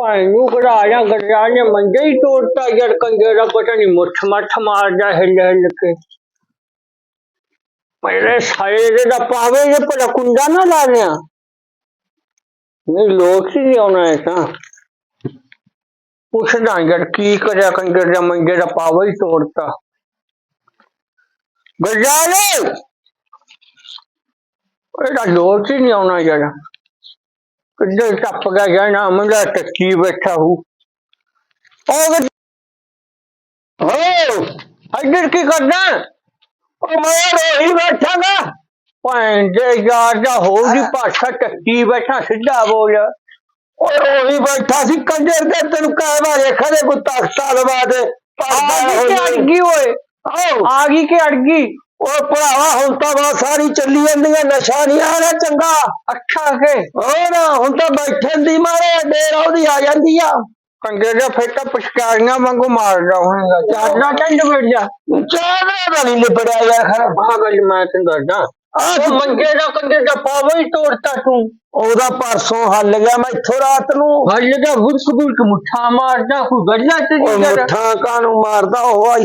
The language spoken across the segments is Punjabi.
ਭਾਈ ਨੂੰ ਕਢਾ ਜਾਂ ਨੇ ਮੰਜੇ ਹੀ ਤੋੜਤਾ ਯਾਰ ਕੰਗੇ ਦਾ ਪਤਾ ਨਹੀਂ ਮੁੱਠ ਮੱਠ ਮਾਰਦਾ ਹਿੱਲ ਹਿੱਲ ਕੇ। ਮੇਰੇ ਸਾਲੇ ਦਾ ਪਾਵੇ ਜੇ ਪਰ ਕੁੰਡਾ ਨਾ ਲਾ ਲਿਆ। ਨਹੀਂ, ਲੋਕ ਹੀ ਨਹੀਂ ਆਉਣਾ ਹੈ ਤਾਂ। ਪੁੱਛਦਾ ਯਾਰ ਕੀ ਕਰਿਆ ਕੰਗੇ ਦਾ ਮੰਜੇ ਦਾ ਪਾਵਾ ਹੀ ਤੋੜਤਾ। ਗੱਡਿਆ ਇਹਦਾ ਲੋਕ ਹੀ ਨਹੀਂ ਆਉਣਾ ਯਾਰ। ਕਿੱਧਰ ਟੱਪ ਗਿਆ ਜਾਣਾ ਮੁੰਡਾ ਟੱਕੀ ਬੈਠਾ ਹੂੰ। ਉਹ ਹੋ ਇੱਧਰ ਕੀ ਕਰਦਾ? ਉਹ ਮੈਂ ਰੋਹੀ ਬੈਠਾ ਗਾ ਭੈਣ ਦੇ ਯਾਰ ਦਾ ਹੋ ਜੀ ਭਾਸ਼ਾ ਟੱਕੀ ਬੈਠਾ ਸਿੱਧਾ ਬੋਲ। ਓਏ ਰੋਹੀ ਬੈਠਾ ਸੀ ਕੰਜਰ ਦੇ ਤੈਨੂੰ ਕਹਿ ਵਾਰੇ ਖੜੇ ਕੋ ਤਖਤਾ ਲਵਾ ਦੇ। ਆ ਗਈ ਕਿ ਅੜ ਗਈ ਓਏ ਆ ਗਈ ਕਿ ਅੜ ਗਈ ਓਏ ਭਰਾਵਾ ਹੁਣ ਤਾਂ ਬਾ ਸਾਰੀ ਚੱਲੀ ਜਾਂਦੀਆਂ ਨਸ਼ਾ ਨਹੀਂ ਆ ਰਿਹਾ ਚੰਗਾ। ਅੱਛਾ ਕੇ ਹੋਰ ਹੁਣ ਤਾਂ ਬੈਠਣ ਦੀ ਮਾਰੇ ਡੇਰ ਉਹਦੀ ਆ ਜਾਂਦੀ ਆ। ਕੰਗੇ ਦਾ ਫਿਰ ਤਾਂ ਪਛਕਾਰੀਆਂ ਵਾਂਗੂ ਮਾਰਦਾ ਹੋਣਗਾ ਚਾਹਨਾ ਚੰਡ ਬੈਠ ਜਾ? ਚਾਹਦਾ ਦਾ ਨਹੀਂ ਲਿਬੜਿਆ ਯਾਰ ਖਰਾ। ਆ ਗੱਲ ਮੈਂ ਤੈਨੂੰ ਦੱਸਦਾ। ਆ ਉਹ ਮੰਗੇ ਦਾ ਕੰਗੇ ਦਾ ਪਾਵਾ ਹੀ ਤੋੜਤਾ ਤੂੰ। ਉਹਦਾ ਪਰਸੋਂ ਹੱਲ ਗਿਆ ਮੈਂ ਇੱਥੋਂ ਰਾਤ ਨੂੰ। ਹਜੇ ਦਾ ਵੁਰਕ ਵੁਰਕ ਮੁੱਠਾ ਮਾਰਦਾ ਕੋਈ ਗੱਲਾਂ ਤੇ ਉਹ ਮੁੱਠਾ ਕਾਨੂੰ ਮਾਰਦਾ ਉਹ ਆਈ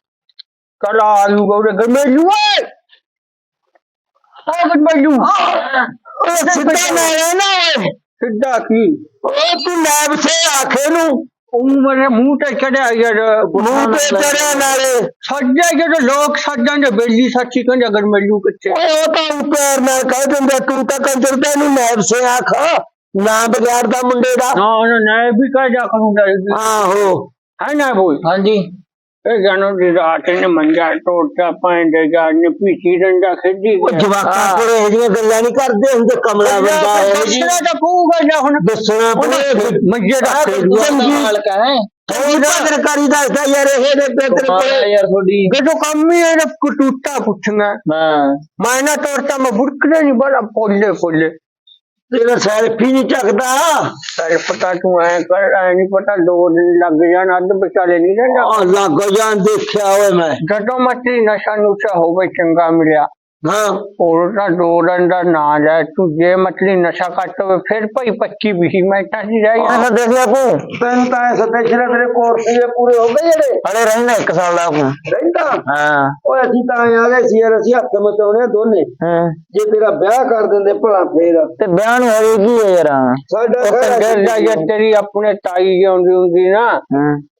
ਕੱਲ ਆਲੂਗਾ ਉਹਦੇ ਗਰਮੇਲੂ ਓਏ! ਆ ਗਰਮੇਲੂ ਉਹ ਸਿੱਧਾ ਨਾ ਰਹਿਣਾ ਓਏ ਸਿੱਧਾ ਕੀ? ਉਹ ਤੂੰ ਲੈਬ ਸੇ ਆਖੇ ਨੂੰ। ਉਹ ਮੇਰੇ ਮੂੰਹ ਤੇ ਚੜਿਆ ਯਾਰ ਮੂੰਹ ਤੇ ਚੜਿਆ ਨਾਲੇ। ਸੱਜਾ ਜਦੋਂ ਲੋਕ ਸੱਜਾਂ ਦੇ ਬੇਲੀ ਸੱਚੀ ਕਹਿੰਦੇ ਗਰਮੇਲੂ ਕਿੱਥੇ? ਓਏ ਉਹ ਤਾਂ ਉੱਪਰ ਨਾਲ ਕਹਿ ਦਿੰਦਾ ਤੂੰ ਤਾਂ ਕੰਜਰ ਦਾ ਨੂੰ ਲੈਬ ਸੇ ਆਖ। ਨਾ ਵਿਗਾੜਦਾ ਮੁੰਡੇ ਦਾ। ਨਾ ਨਾ ਨਾ ਇਹ ਵੀ ਕਹਿ ਜਾ ਕਰੂੰਗਾ। ਆਹੋ। ਹੈ ਨਾ ਬੋਲ? ਹਾਂਜੀ। ਇਹ ਜਾਨੋ ਦੀ ਰਾਤ ਨੇ ਮੰਜਾ ਟੋਟਾ ਪਾਉਂਦੇ ਜਾਨ ਨੇ ਪੀਛੀ ਡੰਡਾ ਖੇਡੀ ਉਹ ਜਵਾਕਾਂ ਕੋਲ ਇਹ ਜਿਹੀਆਂ ਗੱਲਾਂ ਨਹੀਂ ਕਰਦੇ ਹੁੰਦੇ ਕਮਲਾ ਬੰਦਾ ਇਹ ਜੀ ਦੱਸਣਾ ਤਾਂ ਪਊਗਾ ਜਾਂ ਹੁਣ ਦੱਸਣਾ ਪਵੇ ਮੰਜੇ ਦਾ ਮਾਲਕ ਹੈ? ਤੂੰ ਪੱਤਰਕਾਰੀ ਦੱਸਦਾ ਯਾਰ ਇਹ ਦੇ ਕੋਲੇ ਯਾਰ ਤੁਹਾਡੀ। ਜਦੋਂ ਕੰਮ ਹੀ ਇਹਦਾ ਕਟੂਟਾ ਪੁੱਛਣਾ। ਹਾਂ। ਮੈਂ ਨਾ ਤੋੜਤਾ ਮੈਂ ਬੁੜਕਣੇ ਨਹੀਂ ਬੜਾ ਪੋਲੇ ਪੋਲੇ ਤੇਰਾ ਸੈਲਫੀ ਨਹੀਂ ਚੱਕਦਾ ਸਾਰੇ ਪਤਾ ਤੂੰ ਐ ਕਰ ਐ ਨਹੀਂ ਪਤਾ ਦੋ ਦਿਨ ਲੱਗ ਜਾਣ ਅੱਧ ਵਿਚਾਲੇ ਨਹੀਂ ਰਹਿੰਦਾ। ਆ ਲੱਗ ਜਾਂ ਦੇਖਿਆ ਓਏ ਮੈਂ। ਜਦੋਂ ਮੱਤੀ ਨਸ਼ਾ ਨੁਸ਼ਾ ਹੋਵੇ ਚੰਗਾ ਮਿਲਿਆ। ਹਾਂ ਉਹ ਦੋ ਰਨ ਦਾ ਨਾਂ ਲੈ ਤੂੰ ਜੇ ਮਤਲੀ ਨਸ਼ਾ ਹੋਵੇ ਫਿਰ ਭਾਈ 25 20 ਮਿੰਟਾਂ ਦੀ ਰਹਿ ਐਸਾ ਦੇਖ ਲਿਆ ਤੂੰ। ਤੈਨੂੰ ਤਾਂ ਐਸਾ ਦੇਖ ਲਿਆ ਤੇਰੇ ਕੋਰਸ ਇਹ ਪੂਰੇ ਹੋ ਗਏ ਜਿਹੜੇ। ਹਲੇ ਰਹਿੰਦਾ ਇੱਕ ਸਾਲ ਦਾ। ਤੂੰ ਰਹਿੰਦਾ? ਹਾਂ। ਓਏ ਅਸੀਂ ਤਾਂ ਆ ਗਏ ਸੀ ਯਾਰ ਅਸੀਂ ਹੱਥ ਮਚਾਉਣੇ ਆ ਦੋਨੇ। ਹਾਂ। ਜੇ ਤੇਰਾ ਵਿਆਹ ਕਰ ਦਿੰਦੇ ਭਲਾ ਫੇਰ। ਤੇ ਬਿਆਹ ਨੂੰ ਹਰੇ ਕੀ ਹੈ ਯਾਰ। ਸਾਡਾ ਘਰ ਜੇ ਤੇਰੀ ਆਪਣੇ ਤਾਈ ਜਿਉਂਦੀ ਹੁੰਦੀ ਨਾ।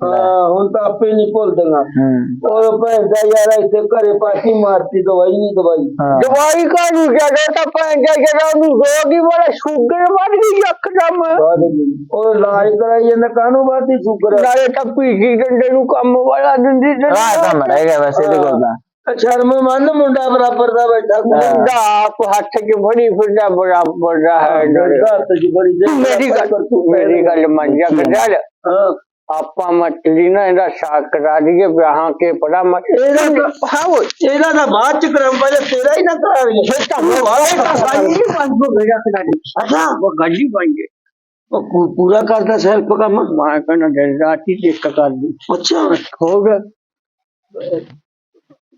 ਦਾ ਹਾਂ ਹੁਣ ਤਾਂ ਯਾਦਾਂ ਨਹੀਂ ਭੁੱਲਦੀਆਂ। ਹਾਂ। ਆਪੇ ਉਹ ਭੈਣ ਦਾ ਯਾਰ ਇੱਥੇ ਘਰੇ ਪਾਟੀ ਮਾਰਤੀ ਦਵਾਈ ਨਹੀਂ ਦਵਾਈ। ਦਵਾਈ ਕਾਹਨੂੰ ਜਦੋਂ ਤਾਂ ਪੈਂਦਾ ਜਦੋਂ ਉਹਨੂੰ ਰੋਗ ਹੀ ਬੜਾ ਸ਼ੂਗਰ ਵੱਧ ਗਈ ਵਿੱਚ। ਉਹ ਇਲਾਜ ਕਰਾਈ ਜਾਂਦਾ ਕਾਹਨੂੰ ਬਾਤੀ ਸ਼ੂਗਰ? ਨਾਲੇ ਤਾਂ ਪੀਜੀ ਡੰਡੇ ਨੂੰ ਕੰਮ ਵਾਲਾ ਦਿੰਦੀ ਹਾਂ ਕੰਮ ਰਹਿ ਗਿਆ ਵੈਸੇ ਤੇ। ਕੋਲ ਸ਼ਰਮ ਮੰਨ ਮੁੰਡਾ ਬਰਾਬਰ ਦਾ ਬੈਠਾ ਮੁੰਡਾ ਆਪ ਹੱਥ 'ਚ ਬੜੀ ਫਿਰਦਾ ਬਰਾਬਰ ਦਾ ਹੈ। ਦੇ ਮੇਰੀ ਗੱਲ ਮੇਰੀ ਗੱਲ ਮੰਨ ਜਾ ਕਰ ਹਾਂ। ਆਪਾਂ ਮੱਟੀ ਨਾ ਇਹਦਾ ਸਾਕ ਕਰਾ ਦਈਏ ਵਿਆਹਾਂ ਕੇ ਪੜਾ ਮਤ ਇਹਦਾ ਤਾਂ- ਹਾਂ ਉਹ ਇਹਦਾ ਤਾਂ ਬਾਅਦ ਚ ਕਰਮ ਪਹਿਲੇ ਤੇਰਾ ਹੀ ਨਾ ਕਰਾ ਲਈ ਫਿਰ ਤਾਂ ਉਹ ਗੱਡੀ ਬੰਦ ਹੋ ਗਿਆ ਕਰਾੜੀ ਅੱਛਾ ਉਹ ਗੱਡੀ ਬਣ ਗਈ ਉਹ ਪੂ- ਪੂਰਾ ਕਰਦਾ ਸੈਲਫ ਕੰਮ ਮੈਂ ਕਹਿੰਦਾ ਦਿਨ ਰਾਤ ਹੀ ਚੈੱਕ ਕਰ ਦੀ ਅੱਛਾ ਹੋ ਗਿਆ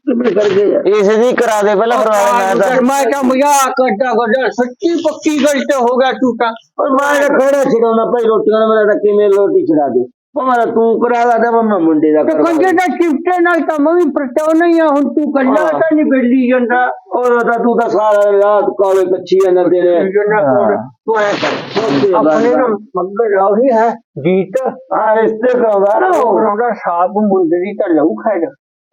ਕਿਵੇਂ ਕਰ ਗਏ ਯਾਰ ਇਸ ਦੀ ਕਰਾ ਦੇ ਪਹਿਲਾਂ ਫਿਰ ਮੈਂ ਤਾਂ ਮੈਂ ਤਾਂ ਮਜ਼ਾਕ ਕਰਦਾ ਕਰਦਾ ਸੱਚੀ ਪੱਕੀ ਗੱਲ ਤੇ ਹੋ ਗਿਆ ਤੂੰ ਤਾਂ ਔਰ ਮੈਂ ਤਾਂ ਖੜਾ ਛਡਾਉਣਾ ਭਾਈ ਰੋਟੀਆਂ ਨਾਲ ਮੇਰਾ ਤਾਂ ਕਿਵੇਂ ਰੋਟੀ ਛਡਾ ਦੇ ਭਾਵੇਂ ਤੂੰ ਕਰਾ ਲਾ ਤੇ ਮੈਂ ਮੁੰਡੇ ਦਾ ਤੇ ਕੰਜੇ ਦਾ। ਚਿਫਟੇ ਨਾਲ ਤਾਂ ਮੈਂ ਵੀ ਪਰਚਾਉ ਨਹੀਂ ਆ ਹੁਣ ਤੂੰ ਕੱਲਾ ਹਾਂ। ਤਾਂ ਨਹੀਂ ਬੇਲੀ ਜਾਂਦਾ। ਉਹ ਤਾਂ ਤੂੰ ਤਾਂ ਸਾਰਾ ਰਾਤ ਕਾਲੇ ਨਾ ਤੇਰੇ। ਜਨਾ ਕੋਲ ਤੂੰ ਐ ਕਰ ਆਪਣੇ ਨਾ ਮੱਗਰ ਆਉਣੀ ਹੈ। ਜੀਤ ਆ ਰਿਸ਼ਤੇ ਕਰਾਉਂਦਾ ਨਾ ਉਹ ਉਹਦਾ ਸਾਬ ਮੁੰਦਰੀ ਤਾਂ ਲਊ ਖਾਇਦਾ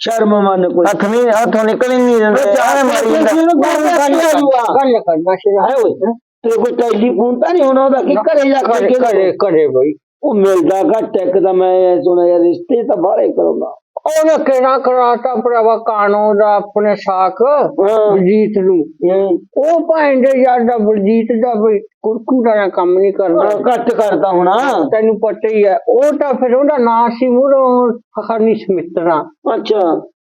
شرم نہیں میں رشتے تو بارے کروں گا ਉਹਨੇ ਕਿਹੜਾ ਕਰਾਤਾ ਭਰਾਵਾ ਕਾਨੋ ਦਾ ਆਪਣੇ ਸਾਖ ਬਲਜੀਤ ਨੂੰ। ਉਹ ਭਾਂਡੇ ਯਾਰ ਦਾ ਬਲਜੀਤ ਦਾ ਬਈ ਕੁਰਕੂ ਦਾ ਕੰਮ ਨਹੀਂ ਕਰਦਾ। ਘੱਟ ਕਰਦਾ ਹੋਣਾ। ਤੈਨੂੰ ਪਤਾ ਹੀ ਹੈ ਉਹ ਤਾਂ ਫਿਰ ਉਹਦਾ ਨਾਂ ਸੀ ਮੁਰੋ ਫਖਰਨੀ ਸਮਿਤਰਾ। ਅੱਛਾ।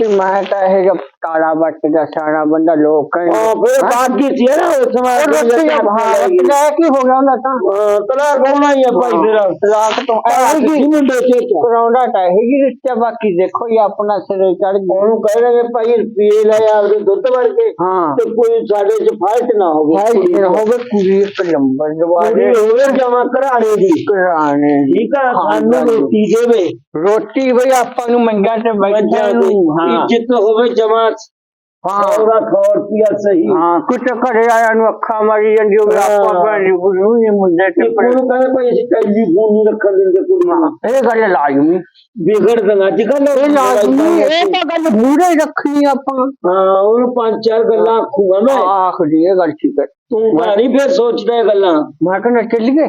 میں تو یہ اپنا سر چڑھ گونو کہہ کوئی نہ ہو روٹی دے روٹی بھائی آپ منگا ਨੂੰ ਇੱਜ਼ਤ ਹੋਵੇ ਜਮਾ ਹਾਂ। ਸੌਰਾ ਸੌ ਰੁਪਿਆ ਸਹੀ। ਹਾਂ ਕੁਝ ਘਰੇ ਆਇਆ ਨੂੰ ਅੱਖਾਂ ਮਾਰੀ ਜਾਂਦੀ ਹੋਵੇ ਆਪਾਂ। ਭੈਣ ਨੂੰ ਇਹ ਮੁੰਡੇ ਤੇ ਕੋਣ ਕਹਿੰਦੇ ਭਾਈ ਅਸੀਂ ਟੈਲੀਫੋਨ ਨਹੀਂ ਰੱਖਣ ਦਿੰਦੇ ਕੁੜੀਆਂ ਇਹ ਗੱਲ ਲਾਜ਼ਮੀ। ਵਿਗੜ ਦੇਣਾ। ਅੱਜ ਕੱਲ ਇਹ ਲਾਜ਼ਮੀ ਇਹ ਤਾਂ ਗੱਲ ਮੂਰੇ ਰੱਖਣੀ ਆਪਾਂ। ਹਾਂ ਉਹਨੂੰ ਪੰਜ ਚਾਰ ਗੱਲਾਂ ਆਖੂਗਾ ਮੈਂ। ਆਖਦੀ ਇਹ ਗੱਲ ਠੀਕ ਹੈ। ਤੂੰ ਨਹੀਂ ਫਿਰ ਸੋਚਦਾ ਇਹ ਗੱਲਾਂ। ਮੈਂ ਕਹਿੰਦਾ ਚੱਲੀਏ।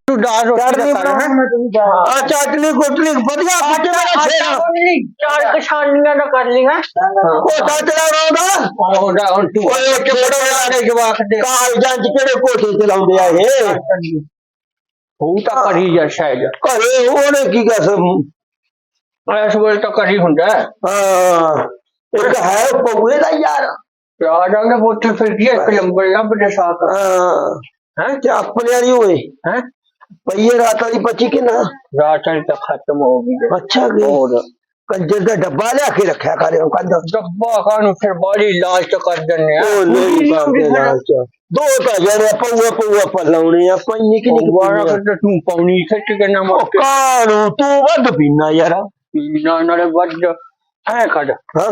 ਤੂੰ ਦਾਲ ਰੋਟੀ ਦਾ ਕਰ ਹੈ। ਆ ਚਾਟਲੀ ਕੋਟਲੀ ਵਧੀਆ ਕੁੱਟ ਮੇਰਾ ਛੇੜਾ ਚਾਰ ਕਿਸਾਨੀਆਂ ਦਾ ਕਰ ਲਈ ਹੈ ਉਹ ਚਾਟਲਾ ਰੋਦਾ ਉਹਦਾ ਹੁਣ ਤੂੰ ਓਏ ਕਿਹੜਾ ਦੇ ਜਵਾਕ ਦੇ। ਕਾਲਜਾਂ ਚ ਕਿਹੜੇ ਕੋਠੇ ਚਲਾਉਂਦੇ ਆ ਇਹ? ਉਹ ਤਾਂ ਕਰੀ ਜਾ ਸ਼ਾਇਦ। ਘਰੇ ਉਹਨੇ ਕੀ ਕਸਮ ਇਸ ਵੇਲੇ ਤਾਂ ਕਰੀ ਹੁੰਦਾ ਹੈ। ਇੱਕ ਹੈ ਪੌਲੇ ਦਾ ਯਾਰ। ਰਾਜਾ ਨੇ ਬੋਤੇ ਫਿਰ ਕੀ ਇੱਕ ਲੰਬਰ ਲੱਭ ਦੇ ਸਾਥ। ਹਾਂ। ਹੈ? ਤੇ ਆਪਣੇ ਵਾਲੀ ਹੋਏ। ਹੈ? ਪਈਏ ਰਾਤ ਵਾਲੀ ਪੱਚੀ ਕਿ ਨਾ ਰਾਜਾ ਤਾਂ ਖਤਮ ਹੋ ਗਈ ਅੱਛਾ ਗਈ ਕੰਜਰ ਦਾ ਡੱਬਾ ਲਿਆ ਕੇ ਰੱਖਿਆ ਕਰੇ ਉਹ ਕਹਿੰਦਾ ਡੱਬਾ ਖਾਨੂੰ ਫਿਰ ਬੜੀ ਲਾਲਚ ਕਰ ਦਿੰਨੇ ਆ। ਉਹ ਨਹੀਂ ਪਾਉਂਦੇ ਨਾਲ ਚ ਦੋ ਤਾਂ ਜਿਹੜੇ ਪਊਆ ਪਊਆ ਪਲਾਉਣੇ ਆ। ਪੰਜ ਨਿੱਕੀ ਨਿੱਕੀ ਵਾਰਾ ਪਈਆਂ। ਫਿਰ ਤੂੰ ਪੌਣੀ ਸੱਚ ਕੇ ਨਾ ਉਹ ਕਾਣੂ ਤੂੰ ਵੱਧ ਪੀਣਾ ਯਾਰ। ਨਾ ਨਾਲੇ ਵੱਜ ਐ ਕੱਢ ਹਾਂ।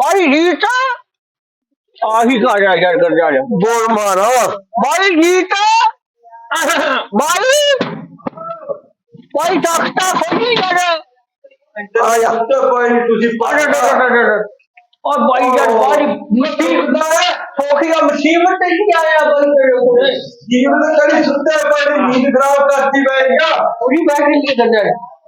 بھائی گیتا بول مارا۔ بھائی گیتا بھائی؟ اور بھائی جان مصیبت ہے۔ سوکھیا مصیبت خراب کرتی بیٹھ گیا پوری کے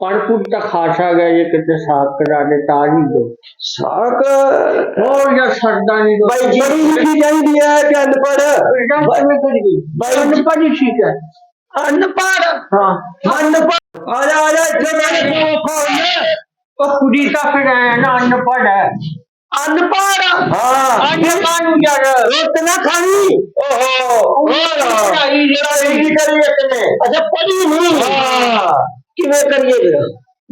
ਪੜਪੁੱਟ ਤਾਂ ਖਾਸਾ ਗਿਆ ਇਹ ਕਿਤੇ ਸਾਖ ਕਰਾ ਦੇ ਤਾਂ ਹੀ ਦੋ। ਸਾਖ ਹੋਰ ਜਾਂ ਸਰਦਾ ਨਹੀਂ ਦੋ ਭਾਈ ਜਿਹੜੀ ਲਿਖੀ ਜਾਂਦੀ ਹੈ ਕਿ ਅਨਪੜ ਮੈਂ ਕਰੀ ਗਈ ਭਾਈ ਅਨਪੜ ਹੀ ਠੀਕ ਹੈ। ਅਨਪੜ ਹਾਂ। ਅਨਪੜ ਆ ਜਾ ਆ ਜਾ ਇੱਥੇ ਮੈਂ ਕੋਲ ਉਹ ਕੁੜੀ ਤਾਂ ਫਿਰ ਐ ਨਾ ਅਨਪੜ ਹੈ। ਅਨਪੜ ਹਾਂ। ਅਨਪੜ ਨੂੰ ਜਾ ਰੋਟ ਨਾ ਖਾਣੀ। ਓਹੋ। ਹੋਰ ਜਿਹੜਾ ਇਹ ਕਰੀ ਇੱਕ ਨੇ। ਅੱਛਾ ਪੜੀ ਨਹੀਂ ਹਾਂ। کہ میں کریے گا؟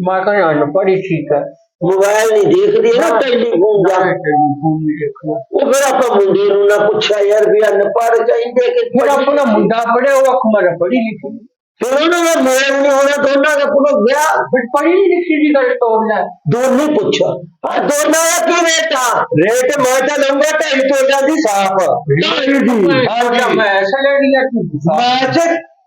ماں کا نان پڑی ٹھیک ہے۔ موبائل نہیں دیکھ دیا نا ٹیلی فون جا۔ ٹیلی فون نہیں دیکھنا وہ پھر آپ منڈے نے پوچھا یار بھی ان پڑھ چاہیے کہ پھر اپنا منڈا پڑے وہ ہمارا پڑھی لکھی۔ پھر انہوں نے موبائل نہیں ہونا دونوں کا پورا گیا۔ پھر پڑھی نہیں لکھی کی گل تو نے۔ دور پوچھا۔ دونوں کا کی ریٹ آ؟ ریٹ ماتا لمبا ٹائی تو جاتی صاف۔ ہاں میں ایسا لے لیا کہ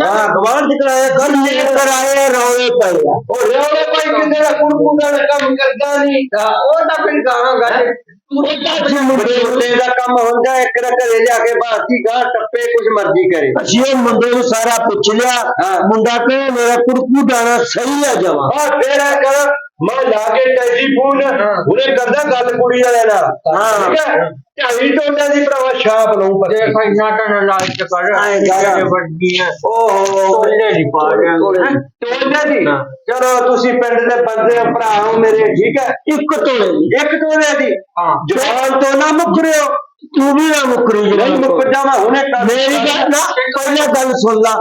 ਹਾਂ ਗਵਾਂਢ ਚ ਕਰਾਇਆ ਕਰ ਨੇ ਕਰਾਏ ਰੌਲੇ ਪਏ ਆ। ਉਹ ਰੌਲੇ ਪਏ ਕਿੰਨੇ ਦਾ ਕੁੜਕੁੰਡਾ ਦਾ ਕੰਮ ਕਰਦਾ ਨਹੀਂ। ਉਹ ਤਾਂ ਫਿਰ ਗਾਣਾ ਗਾਏ ਮੁੰਡੇ ਦਾ ਕੰਮ ਹੁੰਦਾ ਇੱਕ ਦਾ ਘਰੇ ਜਾ ਕੇ ਬਾਤੀ ਗਾ ਟੱਪੇ ਕੁਝ ਮਰਜ਼ੀ ਕਰੇ। ਅਸੀਂ ਉਹ ਮੁੰਡੇ ਨੂੰ ਸਾਰਾ ਪੁੱਛ ਲਿਆ ਮੁੰਡਾ ਕਹੇ ਮੇਰਾ ਕੁੜਕੂ ਦਾਣਾ ਸਹੀ ਆ ਜਮਾ ਹਾਂ ਫੇਰ ਇਹ ਕਰ ਮੈਂ ਲਾ ਕੇ ਟੈਲੀਫੋਨ ਉਹਨੇ ਕਰਦਾ ਗੱਲ ਕੁੜੀ ਵਾਲਿਆਂ ਨਾਲ। ਹਾਂ। ਢਾਈ ਟੋਨਾਂ ਦੀ ਭਰਾਵਾ ਛਾਪ ਲਊ ਪਰ। ਦੇਖ ਇੰਨਾ ਟਨ ਲਾਜ ਕੇ ਕਰ ਆਏ ਵੱਡੀ ਹੈ। ਓਹੋ। ਟੋਲੇ ਦੀ ਪਾ ਗਿਆ ਟੋਲੇ ਦੀ। ਚਲੋ ਤੁਸੀਂ ਪਿੰਡ ਦੇ ਬੰਦੇ ਹੋ ਭਰਾ ਹੋ ਮੇਰੇ ਠੀਕ ਹੈ? ਇੱਕ ਟੋਲੇ ਦੀ। ਇੱਕ ਟੋਲੇ ਦੀ। ਹਾਂ। ਜਵਾਨ ਤੋਂ ਨਾ ਮੁਕਰਿਓ। ਤੂੰ ਵੀ ਨਾ ਮੁਕਰੀ ਨਹੀਂ ਜਵਾਨ ਤੋਂ। ਮੁੱਕ ਜਾਵਾਂ ਹੁਣੇ ਕਰ ਮੇਰੀ ਗੱਲ ਨਾ ਪਹਿਲਾਂ ਗੱਲ ਸੁਣ ਲਾ।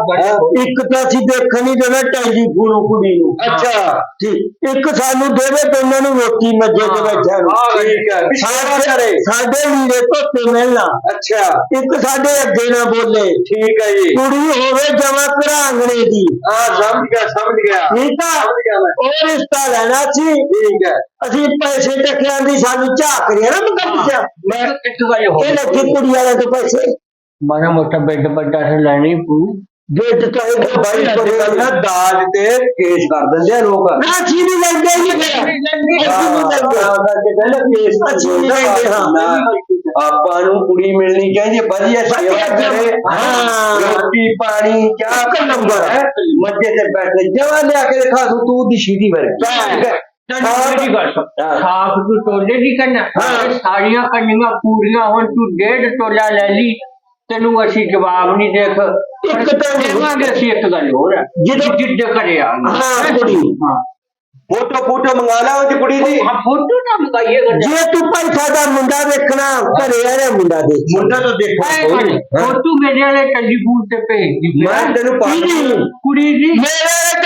ਇੱਕ ਤਾਂ ਅਸੀਂ ਦੇਖਣ ਨਹੀਂ ਦੇਣਾ ਟੈਲੀਫੋਨ ਕੁੜੀ ਨੂੰ। ਅੱਛਾ। ਠੀਕ। ਇੱਕ ਸਾਨੂੰ ਦੇਵੇ ਦੋਨਾਂ ਨੂੰ ਰੋਟੀ ਮੱਜੇ ਤੇ ਬੈਠਿਆ ਨੂੰ। ਹਾਂ ਠੀਕ ਹੈ। ਸਾਰਾ ਕਰੇ ਸਾਡੇ ਲੀੜੇ ਧੋਤੇ ਮਿਲਣਾ ਅੱਛਾ। ਇੱਕ ਸਾਡੇ ਅੱਗੇ ਨਾ ਬੋਲੇ। ਠੀਕ ਹੈ ਜੀ। ਕੁੜੀ ਹੋਵੇ ਜਮਾ ਘਰਾਂਗਣੇ ਦੀ। ਹਾਂ ਸਮਝ ਗਿਆ ਸਮਝ ਗਿਆ। ਆ? ਗਿਆ ਮੈਂ। ਉਹ ਰਿਸ਼ਤਾ ਲੈਣਾ ਸੀ। ਠੀਕ ਹੈ। ਅਸੀਂ ਪੈਸੇ ਟੱਕਿਆਂ ਦੀ ਸਾਨੂੰ ਝਾਕ ਰਿਹਾ ਨਾ ਮੁੰਡਾ ਮੈਂ ਇੱਕ ਗੱਲ ਹੋਰ ਇਹ ਲੱਗੀ ਕੁੜੀਆਂ ਦੇ ਪੈਸੇ? ਮਾੜਾ ਮੋਟਾ ਬੈੱਡ ਵੱਡਾ ਹੈ ਲੈਣੀ ਪੂ ਜੇ ਚਾਹੇ ਤਾਂ ਬਾਈ ਕੋਲ ਨਾ ਦਾਜ ਤੇ ਕੇਸ ਕਰ ਦਿੰਦੇ ਆ ਲੋਕ। ਨਾ ਜੀ ਨਹੀਂ ਲੈਂਦੇ ਜੀ ਆਪਾਂ ਨੂੰ ਕੁੜੀ ਮਿਲਣੀ ਚਾਹੀਦੀ ਵਧੀਆ ਸੇਵਾ ਕਰੇ। ਹਾਂ। ਰੋਟੀ ਪਾਣੀ ਚਾਹ ਨੰਬਰ। ਹੈ। ਮੱਜੇ ਤੇ ਬੈਠ ਕੇ ਜਵਾ ਲਿਆ ਕੇ ਖਾ ਤੂੰ ਦੀ ਸ਼ੀਦੀ ਵਰਗੀ ਮੇਰੀ ਗੱਲ ਸੁਣ। ਹਾਂ। ਸਾਫ਼ ਤੂੰ ਟੋਲੇ ਦੀ ਕਰਨਾ ਹਾਂ। ਇਹ ਸਾਰੀਆਂ ਕੰਨੀਆਂ ਪੂਰੀਆਂ ਹੁਣ ਤੂੰ ਡੇਢ ਟੋਲਾ ਲੈ ਲਈ। ਤੈਨੂੰ ਅਸੀਂ ਜਵਾਬ ਨਹੀਂ ਦੇਖ। ਇੱਕ ਤਾਂ ਹੋਰ- ਦੇਵਾਂਗੇ ਅਸੀਂ ਇੱਕ ਗੱਲ ਹੋਰ ਹੈ ਜਦੋਂ- ਜਿੱਦ ਕਰਿਆ ਹਾਂ, ਕੁੜੀ। ਹਾਂ। ਫੋਟੋ ਫੋਟੋ ਮੰਗਾ ਲਾ ਉਹ ਕੁੜੀ ਦੀ। ਹਾਂ ਫੋਟੋ ਨਾ ਮਗਾਈਏਗਾ ਜੇ ਤੂੰ ਭਾਈ ਸਾਡਾ ਮੁੰਡਾ ਵੇਖਣਾ ਘਰੇ ਆ ਰਿਹਾ ਮੁੰਡਾ ਦੇ ਮੁੰਡਾ ਤਾਂ ਦੇਖੋ ਫੋਟੋ ਮੇਰੇ ਵਾਲੇ ਟੈਲੀਫੋਨ ਤੇ ਭੇਜ ਦੀ। ਮੈਂ ਤੈਨੂੰ ਪਾ- ਕੁੜੀ ਦੀ। ਮੇਰੇ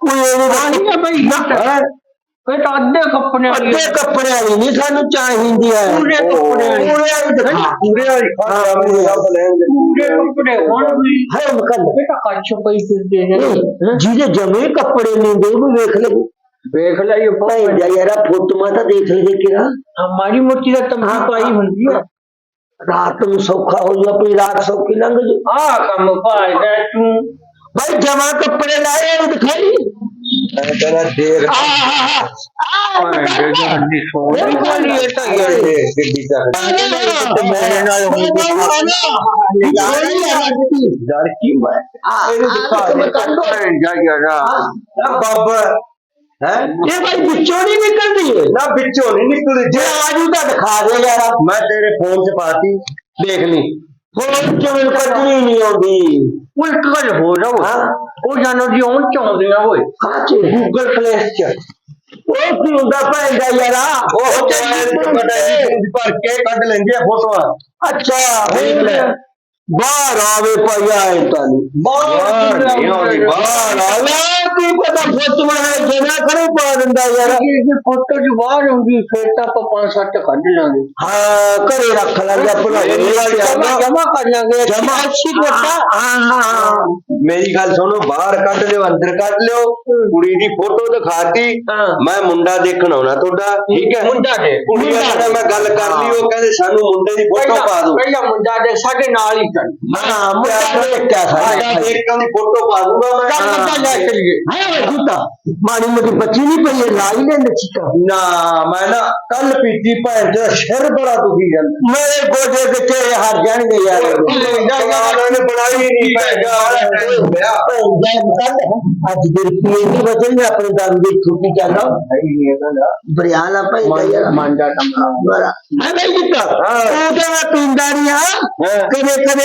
ਕੋਈ ਇਹ ਆ ਗਈ ਆ ਭਾਈ ਹੈਂ? ਇਹ ਤਾਂ ਅੱਧੇ ਕੱਪੜੇ ਵਾਲੀ ਅੱਧੇ ਕੱਪੜਿਆਂ ਦੀ ਨਹੀਂ ਸਾਨੂੰ ਚਾਹੀਦੀ ਹੈ ਪੂਰੇ ਕੱਪੜਿਆਂ ਦੀ। ਪੂਰੇ ਵਾਲੀ ਦਿਖਾ ਪੂਰੇ ਵਾਲੀ ਖਾ ਮੈਨੂੰ ਰੱਬ ਲੈਣ ਦੇ ਪੂਰੇ ਕੱਪੜੇ ਹੁਣ ਵੀ ਹੈ ਮਕੰਦ ਇਹ ਤਾਂ ਕੱਛ ਪਈ ਫਿਰਦੇ ਨੇ ਜਿਹਦੇ ਜਮੇ ਕੱਪੜੇ ਨਹੀਂ ਦੇ ਉਹ ਵੇਖ ਲੈ ਵੇਖ ਲੈ ਇਹ ਭਾਈ ਜਾ ਯਾਰਾ ਫੋਟੋਆਂ ਤਾਂ ਦੇਖ ਲੈ ਕਿਰਾ ਹਮਾਰੀ ਮੋਟੀ ਦਾ ਤੰਬੀ ਪਾਈ ਹੁੰਦੀ ਹੈ ਰਾਤ ਨੂੰ ਸੌਖਾ ਹੋ ਜਾ ਆਪਣੀ ਰਾਤ ਸੌਖੀ ਲੰਘ ਜੇ ਆ ਕੰਮ ਭਾਈਦਾ ਤੂੰ ਭਾਈ ਜਮਾ ਕੱਪੜੇ ਲਾਏ ਉਹ ਦਿਖਾਈ ਮੈਂ ਕਹਿੰਦਾ ਦੇਖ ਭਾਈਦੇ ਜਾਂਦੀ ਸੋਹਣੀ ਵਾਲੀ ਇਹ ਤਾਂ بھائی جمع کپڑے لائے وہ دکھائی یہ بھائی بچوں نہیں نکل رہی نہ نکل جی آج دکھا دے یار میں تیرے فون چ پاتی دیکھ لی ਜੇ ਆਜੂ ਤਾਂ ਦਿਖਾ ਦੇ ਯਾਰਾ ਮੈਂ ਤੇਰੇ ਫੋਨ 'ਚ ਪਾਤੀ ਦੇਖ ਲਈ ਫੋਨ ਚੋਂ ਕੱਢਣੀ ਨਹੀਂ ਆਉਂਦੀ। ਉਲਟ ਗੱਲ ਹੋ ਜਾ ਹਾਂ। ਉਹ ਜਾਨੋ ਜੀ ਹੁਣ ਚਾਹੁੰਦੀਆਂ ਓਏ। ਕਾਚੇ ਗੂਗਲ ਪਲੇਸ ਚ। ਉਹ ਕੀ ਹੁੰਦਾ ਪੈਂਦਾ ਯਾਰਾ? ਉਹ ਪਤਾ ਨਹੀਂ ਭਰ ਕੇ ਕੱਢ ਲੈਂਦੇ ਆ ਫੋਟੋਆਂ। ਅੱਛਾ। ਦੇਖ ਲੈ। ਬਾਹਰ ਆਵੇ ਪਾਇਆ ਹੈ ਤਾਂ ਬਾਹਰ ਨਹੀਂ ਆਉਂਦੀ, ਬਾਹਰ ਆਵੇ। ਕੀ ਪਤਾ ਫੋਟੋ ਹੈ ਜਨਾ ਕਰੇ ਪਾ ਦਿੰਦਾ ਯਾਰ। ਇਹ ਫੋਟੋ ਜੋ ਬਾਹਰ ਆਉਂਦੀ ਫਿਰ ਤਾਂ ਆਪਾਂ ਪੰਜ ਸੱਤ ਕੱਢ ਲਾਂਗੇ। ਹਾਂ ਘਰੇ ਰੱਖ ਲਾਂਗੇ ਆਪਣਾ ਜਮਾ ਕਰ ਲਾਂਗੇ। ਜਮਾ। ਅੱਛੀ ਕੋਟਾ ਹਾਂ ਹਾਂ ਮੇਰੀ ਗੱਲ ਸੁਣੋ ਬਾਹਰ ਕੱਢ ਲਿਓ ਅੰਦਰ ਕੱਢ ਲਿਓ। ਕੁੜੀ ਦੀ ਫੋਟੋ ਦਿਖਾਤੀ। ਮੈਂ ਮੁੰਡਾ ਦੇਖਣ ਆਉਣਾ ਤੁਹਾਡਾ ਠੀਕ ਹੈ? ਮੁੰਡਾ ਦੇ। ਕੁੜੀ ਨਾਲ ਮੈਂ ਗੱਲ ਕਰ ਲਈ ਉਹ ਕਹਿੰਦੇ ਸਾਨੂੰ ਮੁੰਡੇ ਦੀ ਫੋਟੋ ਪਾ ਦਿਓ। ਪਹਿਲਾਂ ਮੁੰਡਾ ਦੇ ਸਾਡੇ ਨਾਲ ਹੀ। ماڑی بچی نہیں پی لینا میں کل پیتی بڑا دکھی میرے گوڈے بچے ہر جان گے اپنے کدے ਦਮ ਦੀ ਛੁੱਟੀ ਚੱਲਦਾ ਬਰਿਆਲਾ ਭਾਈ ਯਾਰ ਮੰਡਾ ਟੰਗਾ ਬੜਾ ਮੈਂ ਨਹੀਂ ਕੀਤਾ ਤੂੰ ਤਾਂ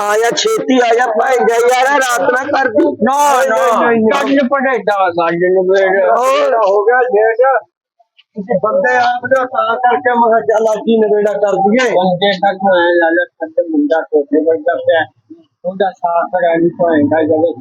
ਆਇਆ ਛੇਤੀ ਆਇਆ ਭਾਈ ਜਾ ਯਾਰ ਰਾਤ ਨਾ ਕਰਦੀ। ਨਾ ਨਾ। ਕੱਢ ਪੜੇ ਦਾ ਗੱਡ ਨੂੰ ਵੇੜ ਹੋਰ ਹੋ ਗਿਆ ਜੇਠ ਕਿਸੇ ਬੰਦੇ ਆਪ ਦਾ ਤਾਂ ਕਰਕੇ ਮੈਂ ਕਿਹਾ ਚੱਲ ਅੱਜ ਹੀ ਨਵੇੜਾ ਕਰ ਦਈਏ। ਬੰਦੇ ਤੱਕ ਮੈਂ ਲਾਲਚ ਕਰਦੇ ਮੁੰਡਾ ਤੋਤੇ ਵਰਗਾ ਪਿਆ। ਉਹਦਾ ਸਾਥ ਕਰਾਣੀ ਪਾਏਗਾ ਜਦੋਂ